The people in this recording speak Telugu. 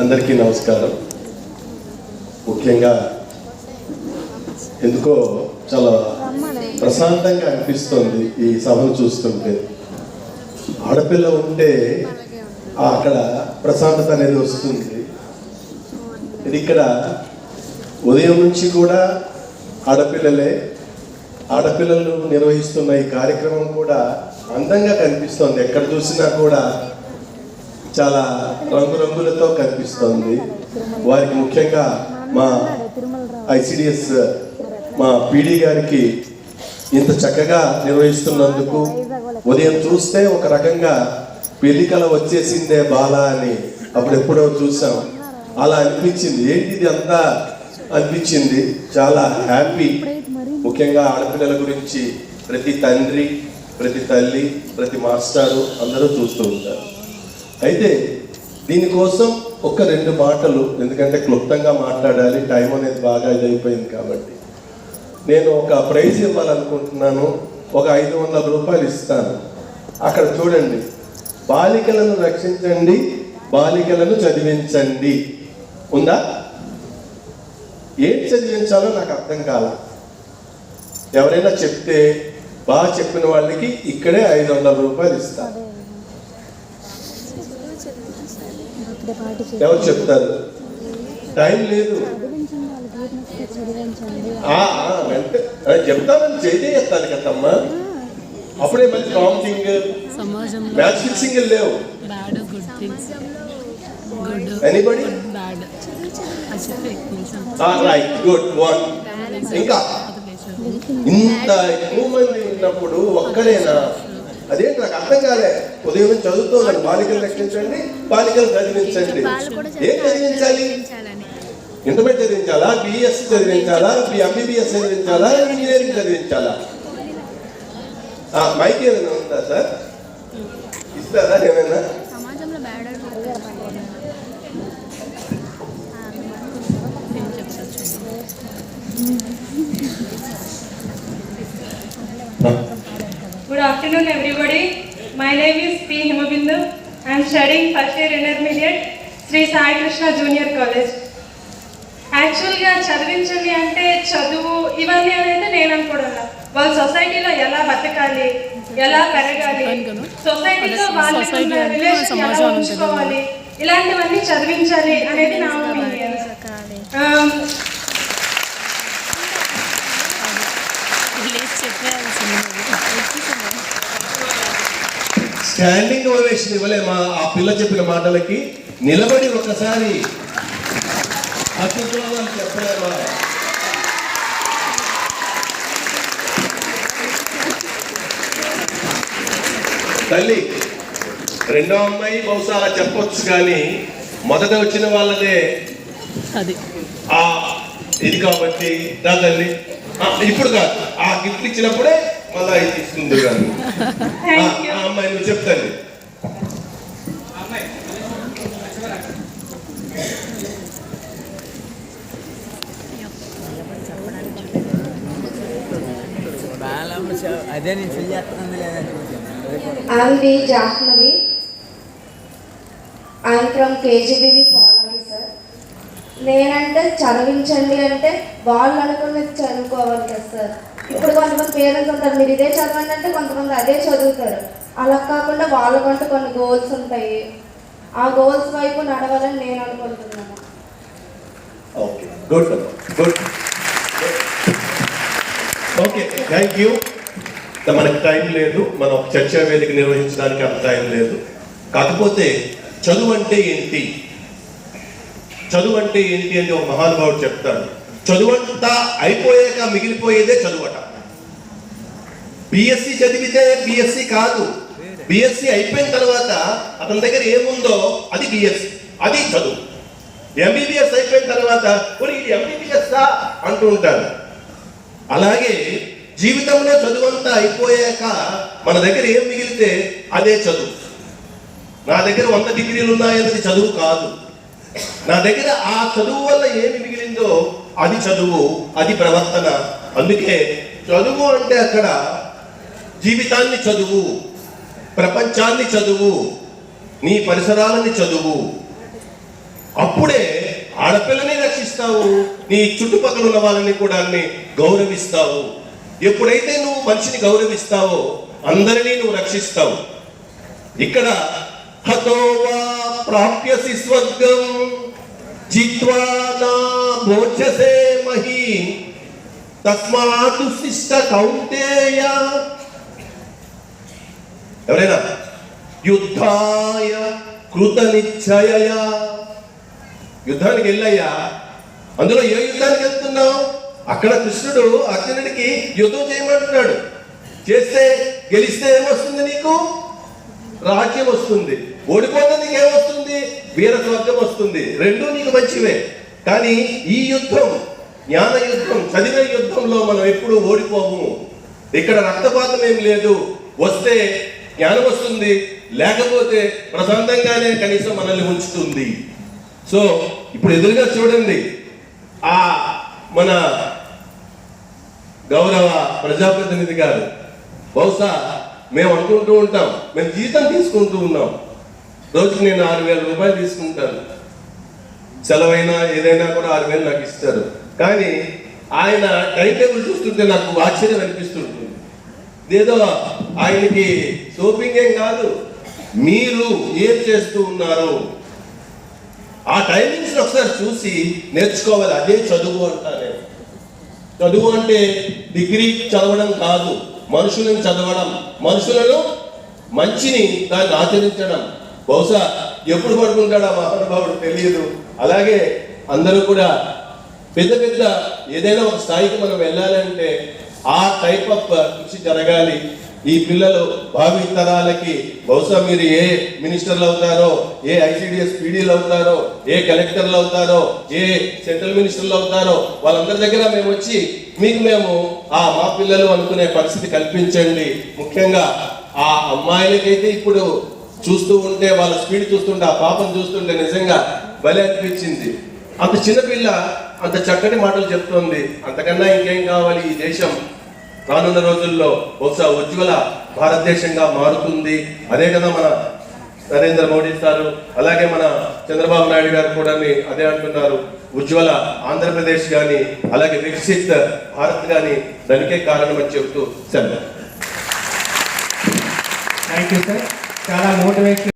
అందరికీ నమస్కారం. ముఖ్యంగా ఎందుకో చాలా ప్రశాంతంగా అనిపిస్తుంది ఈ సభను చూస్తుంటే. ఆడపిల్ల ఉంటే అక్కడ ప్రశాంతత అనేది వస్తుంది. ఇది ఇక్కడ ఉదయం నుంచి కూడా ఆడపిల్లలే ఆడపిల్లలు నిర్వహిస్తున్న ఈ కార్యక్రమం కూడా అందంగా కనిపిస్తోంది. ఎక్కడ చూసినా కూడా చాలా రంగురంగులతో కనిపిస్తోంది. వారికి ముఖ్యంగా మా ఐసిడిఎస్ మా పీడి గారికి ఇంత చక్కగా నిర్వహిస్తున్నందుకు ఉదయం చూస్తే ఒక రకంగా పెళ్ళికల వచ్చేసిందే బాల అని అప్పుడు ఎప్పుడో చూసాం. అలా అనిపించింది. ఏంటిది అంతా అనిపించింది? చాలా హ్యాపీ. ముఖ్యంగా ఆడపిల్లల గురించి ప్రతి తండ్రి ప్రతి తల్లి ప్రతి మాస్టారు అందరూ చూస్తూ ఉంటారు. అయితే దీనికోసం ఒక రెండు మాటలు ఎందుకంటే క్లుప్తంగా మాట్లాడాలి టైం అనేది బాగా ఇదైపోయింది కాబట్టి. నేను ఒక ప్రైజ్ ఇవ్వాలనుకుంటున్నాను ఒక ఐదు వందల రూపాయలు ఇస్తాను. అక్కడ చూడండి బాలికలను రక్షించండి బాలికలను చదివించండి. ఉందా? ఏం చదివించాలో నాకు అర్థం కాల. ఎవరైనా చెప్తే బాగా చెప్పిన వాళ్ళకి ఇక్కడే ఐదు వందల రూపాయలు ఇస్తాను ఎవరు చెప్తారు? టైం లేదు. చెప్తానని చేస్తాను కదమ్మా. అప్పుడే కౌంటింగ్ సమాజంలో మ్యాచ్ ఫిక్సింగ్ లేవు. ఎనీబడి రైట్ గుడ్ వన్ ఇంకా. ఇంత ఎక్కువ మంది ఉన్నప్పుడు ఒక్కడేనా? అదేంటి నాకు అర్థం కాలే? ఉదయం చదువుతున్నాను బాలికలు రక్షించండి బాలికలు చదివించండి. ఏం చదివించాలి? ఇంటర్మీడియట్ చదివించాలా? బిఎస్ చదివించాలా? ఎంబీబీఎస్ చదివించాలా? ఇంజనీరింగ్ చదివించాలా? ఆ, మైక్ ఏదైనా ఉందా సార్? ఇస్తారా ఏమైనా? సమాజంలో బ్యాడ్ ఏం చెప్పచ్చు Good afternoon, everybody. My name is P. Himabindu. I am studying first year intermediate, Sri Sai Krishna Junior College. యాక్చువల్గా చదివించండి అంటే చదువు ఇవన్నీ అనేది నేను అనుకోవడం వాళ్ళ సొసైటీలో ఎలా బతకాలి ఎలా పెరగాలి సొసైటీలో వాళ్ళకి రిలేషన్ ఎలా ఉంచుకోవాలి ఇలాంటివన్నీ చదివించాలి అనేది నా ఒపీనియన్ స్టాండింగ్ ఓవేషన్ ఇవ్వలేమా ఆ పిల్ల చెప్పిన మాటలకి నిలబడి ఒకసారి అత్యుత్తమాలు చెప్పలేమా తల్లి రెండో అమ్మాయి బహుశా అలా చెప్పొచ్చు కానీ మొదట వచ్చిన వాళ్ళదే అది. ఇది కాబట్టి దా తల్లి. ఇప్పుడు కాదు. గిఫ్ట్ ఇచ్చినప్పుడే మళ్ళా ఇది తీసుకుంది అమ్మాయి నువ్వు చెప్తాను అదే నేను ఫిల్ I'm the నేనంటే చదివించండి అంటే వాళ్ళు అనుకున్నది చదువుకోవాలి కదా సార్. ఇప్పుడు కొంతమంది పేరెంట్స్ ఉంటారు మీరు ఇదే చదవండి అంటే కొంతమంది అదే చదువుతారు. అలా కాకుండా వాళ్ళకంటూ కొన్ని గోల్స్ ఉంటాయి. ఆ గోల్స్ వైపు నడవాలని నేను అనుకుంటున్నాను. Okay good good okay thank you మనకు టైం లేదు. మనం ఒక చర్చా వేదిక నిర్వహించడానికి అంత టైం లేదు. కాకపోతే చదువు అంటే ఏంటి? చదువు అంటే ఏంటి అని ఒక మహానుభావుడు చెప్తాడు. చదువు అంతా అయిపోయాక మిగిలిపోయేదే చదువట. బిఎస్సి చదివితే బిఎస్సి కాదు. బిఎస్సి అయిపోయిన తర్వాత అతని దగ్గర ఏముందో అది బిఎస్సి అది చదువు. ఎంబీబీఎస్ అయిపోయిన తర్వాత ఇది ఎంబీబీఎస్ అంటూ ఉంటారు. అలాగే జీవితంలో చదువు అంతా అయిపోయాక మన దగ్గర ఏం మిగిలితే అదే చదువు. నా దగ్గర వంద డిగ్రీలు ఉన్నాయన్నది చదువు కాదు. నా దగ్గర ఆ చదువు వల్ల ఏమి మిగిలిందో అది చదువు అది ప్రవర్తన. అందుకే చదువు అంటే అక్కడ జీవితాన్ని చదువు ప్రపంచాన్ని చదువు నీ పరిసరాలని చదువు. అప్పుడే ఆడపిల్లని రక్షిస్తావు నీ చుట్టుపక్కల ఉన్న వాళ్ళని కూడా అన్ని గౌరవిస్తావు. ఎప్పుడైతే నువ్వు మనిషిని గౌరవిస్తావో అందరినీ నువ్వు రక్షిస్తావు. ఇక్కడ హతోవా ప్రాప్యసి స్వర్గం. జిత్వా నా మహి. తస్మాత్ శిష్ట కౌంటేయ. ఎవరైనా యుద్ధాయ కృత నిశ్చయ యుద్ధానికి వెళ్ళయ్యా. అందులో ఏ యుద్ధానికి వెళ్తున్నావు? అక్కడ కృష్ణుడు అర్జునుడికి యుద్ధం చేయమంటున్నాడు. చేస్తే గెలిస్తే ఏమొస్తుంది నీకు? రాజ్యం వస్తుంది. ఓడిపోతే నీకు ఏమొస్తుంది వీర స్వర్గం వస్తుంది. రెండు నీకు మంచివే. కానీ ఈ యుద్ధం జ్ఞాన యుద్ధం చదివే యుద్ధంలో మనం ఎప్పుడు ఓడిపోము. ఇక్కడ రక్తపాతం ఏం లేదు. వస్తే జ్ఞానం వస్తుంది. లేకపోతే ప్రశాంతంగానే కనీసం మనల్ని ఉంచుతుంది. సో ఇప్పుడు ఎదురుగా చూడండి. ఆ మన గౌరవ ప్రజాప్రతినిధి గారు. బహుశా మేము అనుకుంటూ ఉంటాం. మేము జీతం తీసుకుంటూ ఉన్నాం. రోజుకి నేను ఆరు వేల రూపాయలు తీసుకుంటాను. సెలవైనా ఏదైనా కూడా ఆరు వేలు నాకు ఇస్తారు. కానీ ఆయన టైం టేబుల్ చూస్తుంటే నాకు ఆశ్చర్యం అనిపిస్తుంటుంది. ఏదో ఆయనకి సోపింగ్ ఏం కాదు. మీరు ఏం చేస్తూ ఉన్నారు ఆ టైమింగ్స్ ఒకసారి చూసి నేర్చుకోవాలి. అదే చదువు అంటారు చదువు అంటే డిగ్రీ చదవడం కాదు. మనుషులను చదవడం మనుషులను మంచిని దాన్ని ఆచరించడం. బహుశా ఎప్పుడు పడుకుంటాడు ఆ మహానుభావుడు తెలియదు. అలాగే అందరూ కూడా పెద్ద పెద్ద ఏదైనా ఒక స్థాయికి మనం వెళ్ళాలంటే ఆ టైప్ ఆఫ్ కృషి జరగాలి. ఈ పిల్లలు భావి తరాలకి బహుశా మీరు ఏ మినిస్టర్లు అవుతారో ఏ ఐసీడీఎస్ పీడీలు అవుతారో ఏ కలెక్టర్లు అవుతారో ఏ సెంట్రల్ మినిస్టర్లు అవుతారో వాళ్ళందరి దగ్గర మేము వచ్చి మీకు మేము ఆ మా పిల్లలు అనుకునే పరిస్థితి కల్పించండి. ముఖ్యంగా ఆ అమ్మాయిలకైతే ఇప్పుడు చూస్తూ ఉంటే వాళ్ళ స్పీడ్ చూస్తుంటే ఆ పాపం చూస్తుంటే నిజంగా భలే అనిపించింది. అంత చిన్నపిల్ల అంత చక్కటి మాటలు చెప్తోంది. అంతకన్నా ఇంకేం కావాలి ఈ దేశం? రానున్న రోజుల్లో బహుశా ఉజ్వల భారతదేశంగా మారుతుంది. అదే కదా మన నరేంద్ర మోడీ సారు అలాగే మన చంద్రబాబు నాయుడు గారు కూడా అదే అంటున్నారు. ఉజ్వల ఆంధ్రప్రదేశ్ కానీ అలాగే వికసిత్ భారత్ కానీ దానికే కారణం అని చెప్తూ సెలవు. థ్యాంక్ యూ సార్ చాలా మోటివేషన్